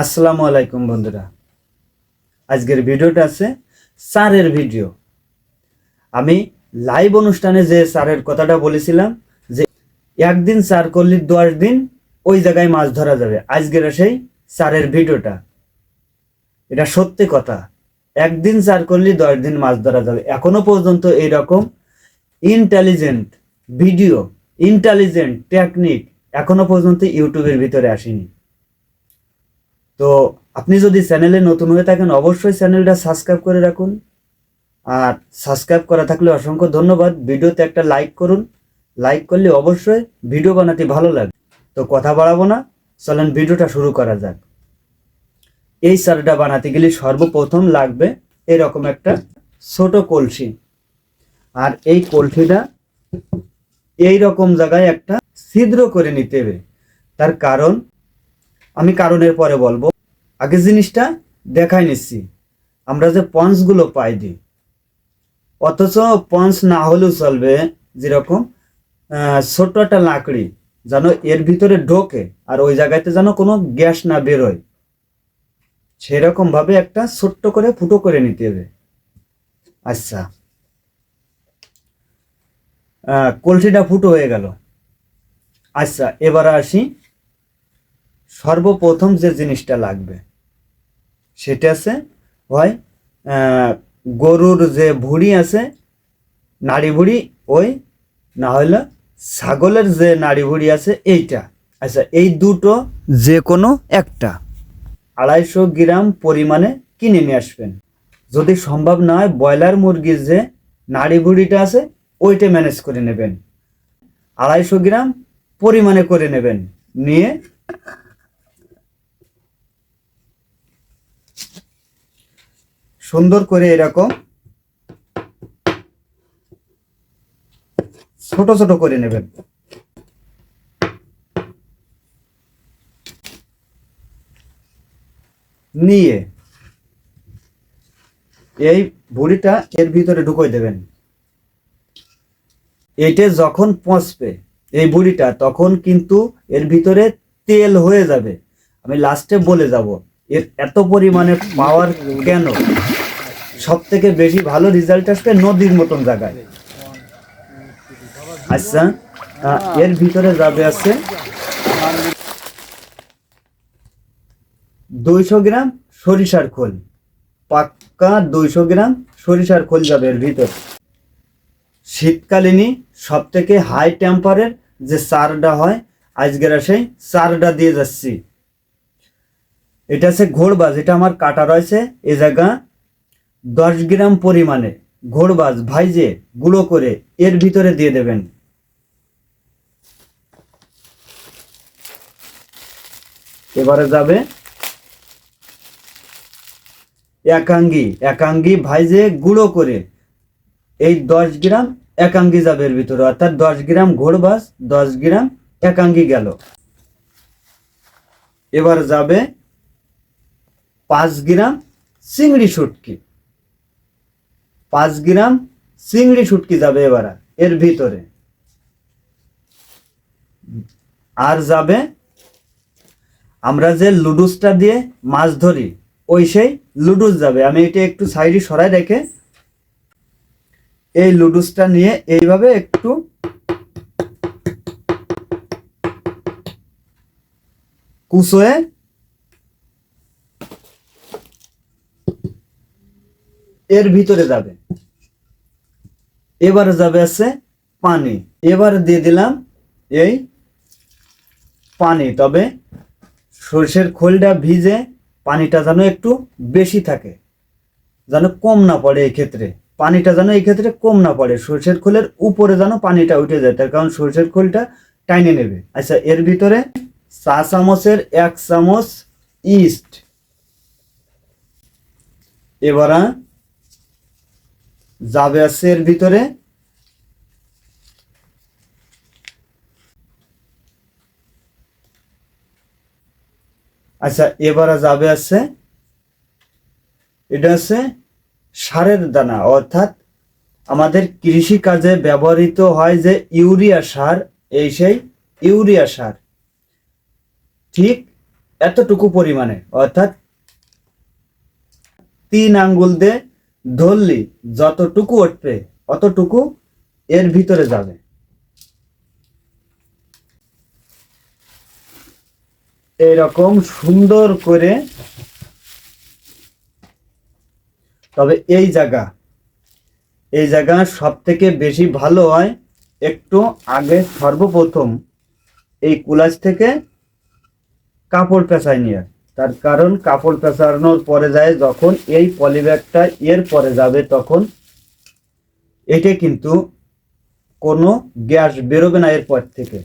আসসালামু আলাইকুম বন্ধুরা। আজকের ভিডিওটা আছে সারের ভিডিও। আমি লাইভ অনুষ্ঠানে যে সারের কথাটা বলেছিলাম যে, একদিন সার করলে, দশ দিন ওই জায়গায় মাছ ধরা যাবে। আজকের সেই সারের ভিডিওটা। এটা সত্যি কথা। একদিন সার করলে, দশ দিন মাছ ধরা যাবে। এখনও পর্যন্ত এইরকম ইন্টেলিজেন্ট ভিডিও ইন্টেলিজেন্ট টেকনিক এখনও পর্যন্ত ইউটিউবের ভিতরে আসেনি। তো আপনি যদি চ্যানেলে নতুন হয়ে থাকেন, অবশ্যই চ্যানেলটা সাবস্ক্রাইব করে রাখুন। আর সাবস্ক্রাইব করা থাকলে অসংখ্য ধন্যবাদ। ভিডিওতে একটা লাইক করুন। লাইক করলে অবশ্যই ভিডিও বানাতে ভালো লাগে। তো কথা বাড়াবো না। চলেন ভিডিওটা শুরু করা যাক। এই সারটা বানাতে গেলে সর্বপ্রথম লাগবে এরকম একটা ছোট কলসি। আর এই কলসিটা এই রকম জায়গায় একটা ছিদ্র করে নিতে হবে। তার কারণ আমি কারণের পরে বলব। আগে জিনিসটা দেখাই নিচ্ছি। আমরা যে পঞ্চগুলো পাই দিই অথচ পঞ্চ না হলেও চলবে যেরকম ছোট্ট একটা লাকড়ি যেন এর ভিতরে ঢোকে আর ওই জায়গাতে যেন কোনো গ্যাস না বেরোয়। সেরকম ভাবে একটা ছোট্ট করে ফুটো করে নিতে হবে। আচ্ছা। কলসিটা ফুটো হয়ে গেল। আচ্ছা এবার আসি সর্বপ্রথম যে জিনিসটা লাগবে, সেটা আছে হয় গরুর যে ভুঁড়ি আছে, নাড়ি ভুঁড়ি, ওই না হলে ছাগলের যে নাড়ি ভুঁড়ি আছে, এইটা। আচ্ছা এই দুটো যে কোনো একটা। আড়াইশো গ্রাম পরিমাণে কিনে নিয়ে আসবেন। যদি সম্ভব না হয়, ব্রয়লার মুরগির যে নাড়ি ভুঁড়িটা আছে, ওইটা ম্যানেজ করে নেবেন। আড়াইশো গ্রাম পরিমাণে করে নেবেন। নিয়ে সুন্দর করে এরকম ছোট ছোট করে নেবেন। নিয়ে এই বুড়িটা এর ভিতরে ঢুকোই দেবেন। এইটা যখন পচবে, এই বুড়িটা তখন কিন্তু এর ভিতরে তেল হয়ে যাবে। আমি লাস্টে বলে যাব। এর এত পরিমাণে পাওয়ার কেন? সব থেকে বেশি ভালো রেজাল্ট আসবে নদীর মতন জায়গায়। আচ্ছা এর ভিতরে যাবে আছে দুইশো গ্রাম সরিষার খোল। পাক্কা দুইশো গ্রাম সরিষার খোল যাবে এর ভিতর। শীতকালীনই সব থেকে হাই টেম্পারের যে চারটা হয়, আজকের সেই চারটা দিয়ে যাচ্ছি। এটা আছে ঘোড়বাজ, এটা আমার কাটা রয়েছে এ জায়গা। দশ গ্রাম পরিমাণে ঘোড়বাজ ভাইজে গুঁড়ো করে এর ভিতরে দিয়ে দেবেন। এবারে যাবে। একাঙ্গি একাঙ্গি ভাইজে গুঁড়ো করে এই দশ গ্রাম একাঙ্গি যাবে এর ভিতরে। অর্থাৎ দশ গ্রাম ঘোড়বাস দশ গ্রাম একাঙ্গি গেল। এবার যাবে পাঁচ গ্রাম চিংড়ি শুটকি। পাঁচ গ্রাম চিংড়ি শুটকি যাবে এবার এর ভিতরে। আর যাবে আমরা যে লুডুসটা দিয়ে মাছ ধরি, ওই সেই লুডুস যাবে। আমি এটা একটু সাইডে সরাই রেখে এই লুডুসটা নিয়ে এইভাবে একটু কুচোয়ে এর ভিতরে যাবে। এবারে যাবে আছে পানি। এবারে দিয়ে দিলাম এই পানি। তবে সর্ষের খোলটা ভিজে পানিটা যেন একটু বেশি থাকে, যেন কম না পড়ে এই ক্ষেত্রে। পানিটা যেন এই ক্ষেত্রে কম না পড়ে, সর্ষের খোলের উপরে যেন পানিটা উঠে যায়, তার কারণ সর্ষের খোলটা টাইনে নেবে। আচ্ছা এর ভিতরে চা চামচের এক চামচ ইস্ট। এবার যাবে আছে এর ভিতরে? আচ্ছা এবারে যাবে আছে, এটা আছে সারের দানা, অর্থাৎ আমাদের কৃষি কাজে ব্যবহৃত হয় যে ইউরিয়া সার, এই সেই ইউরিয়া সার। ঠিক এতটুকু পরিমাণে, অর্থাৎ তিন আঙ্গুল দিয়ে ধরলি যতটুকু উঠবে, অতটুকু এর ভিতরে যাবে। এরকম সুন্দর করে তবে এই জায়গা এই জায়গা সব থেকে বেশি ভালো হয় একটু আগে সর্বপ্রথম এই কুলাজ থেকে কাপড় পেঁচাই নিয়ে তার কারণ কাপড় পেঁচানোর পরে যায়, যখন এই পলিব্যাগটা এর পরে যাবে, তখন এটা কিন্তু কোনো গ্যাস বেরোবে না এরপর থেকে।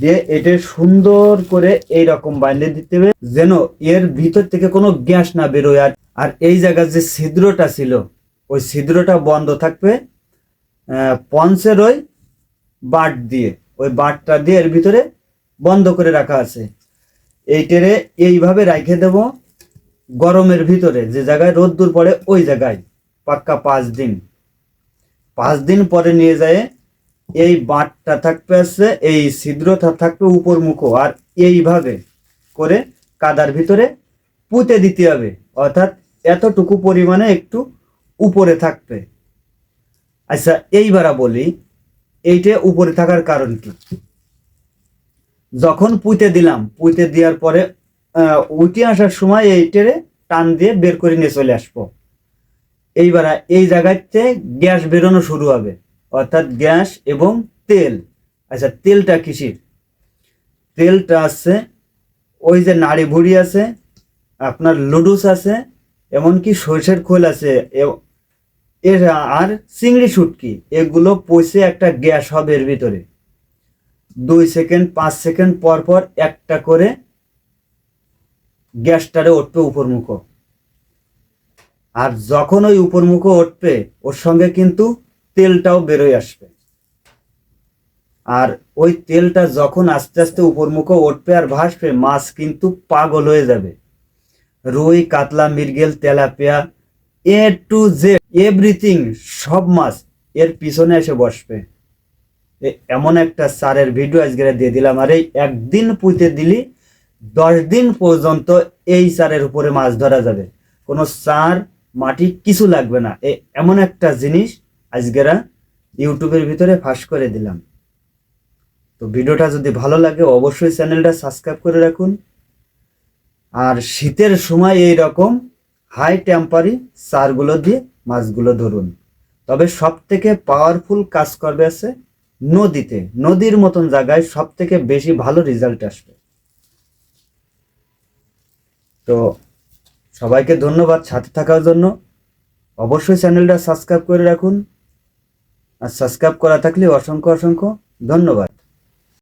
দিয়ে এটা সুন্দর করে এই রকম বাইন্ধে দিতে হবে, যেন এর ভিতর থেকে কোনো গ্যাস না বেরোয়। আর আর এই জায়গার যে ছিদ্রটা ছিল, ওই ছিদ্রটা বন্ধ থাকবে পঞ্চের ওই বাট দিয়ে, ওই বাটটা দিয়ে এর ভিতরে বন্ধ করে রাখা আছে। এইটারে এইভাবে রাখে দেব গরমের ভিতরে। যে জায়গায় রোদ্দুর পড়ে, ওই জায়গায়। পাক্কা পাঁচ দিন। পাঁচ দিন পরে নিয়ে যায়, এই বাঁটটা থাকবে আছে এই ছিদ্রটা থাকবে উপর মুখো আর এইভাবে করে কাদার ভিতরে পুঁতে দিতে হবে। অর্থাৎ এতটুকু পরিমাণে একটু উপরে থাকবে। আচ্ছা এইবারা বলি, এইটা উপরে থাকার কারণ কি? যখন পুঁতে দিলাম, পুঁতে দেওয়ার পরে উঠে আসার সময় এইটারে টান দিয়ে বের করে নিয়ে চলে আসব। এইবার এই জায়গাতে গ্যাস বেরোনো শুরু হবে, অর্থাৎ গ্যাস এবং তেল। আচ্ছা তেলটা কিসির? তেলটা আছে, ওই যে নাড়ি ভুড়ি আছে, আপনার লুডুস আছে, এমনকি সরষের খোল আছে এর আর চিংড়ি শুটকি, এগুলো পচে একটা গ্যাস হবে এর ভিতরে। দুই সেকেন্ড, পাঁচ সেকেন্ড, পর পর একটা করে গ্যাসটারে উঠবে উপরমুখ। আর যখন ওই উপরমুখ উঠবে ওর সঙ্গে কিন্তু তেলটাও বেরোয় আসবে। আর ওই তেলটা যখন আস্তে আস্তে উপরমুখ উঠবে আর ভাসবে, মাছ কিন্তু পাগল হয়ে যাবে। রুই, কাতলা, মৃগেল, তেলাপিয়া, এ টু জেড, এভরিথিং, সব মাছ এর পিছনে এসে বসবে। এমন একটা সারের ভিডিও আজকে দিয়ে দিলাম। আর এই একদিন পুঁতে দিলি, দশ দিন পর্যন্ত এই সারের উপরে মাছ ধরা যাবে। কোনো সার, মাটি কিছু লাগবে না। এ এমন একটা জিনিস আজকেরা ইউটিউবের ভিতরে ফাঁস করে দিলাম। তো ভিডিওটা যদি ভালো লাগে অবশ্যই চ্যানেলটা সাবস্ক্রাইব করে রাখুন। আর শীতের সময় এই রকম হাই টেম্পারি সারগুলো দিয়ে মাছগুলো ধরুন। তবে সব থেকে পাওয়ারফুল কাজ করবে আছে নদীতে, নদীর মতন জায়গায় সব থেকে বেশি ভালো রেজাল্ট আসবে। তো সবাইকে ধন্যবাদ সাথে থাকার জন্য। অবশ্যই চ্যানেলটা সাবস্ক্রাইব করে রাখুন। আর সাবস্ক্রাইব করা থাকলে অসংখ্য অসংখ্য ধন্যবাদ।